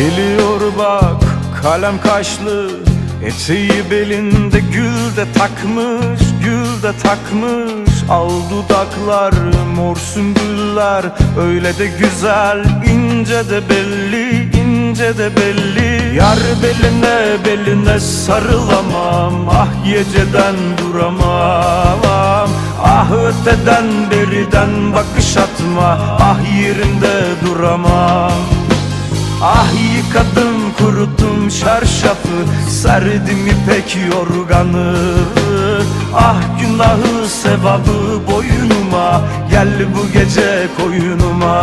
Geliyor bak kalem kaşlı Eteği belinde gül de takmış Gül de takmış. Al dudaklar mor sümbüller Öyle de güzel ince de belli ince de belli. Yar beline beline sarılamam Ah geceden duramam. Ah öteden beriden bakış atma Ah yerinde duramam. Ah yıkadım kuruttum çarşafı Serdim ipek yorganı. Ah günahı sevabı boynuma Gel bu gece koyunuma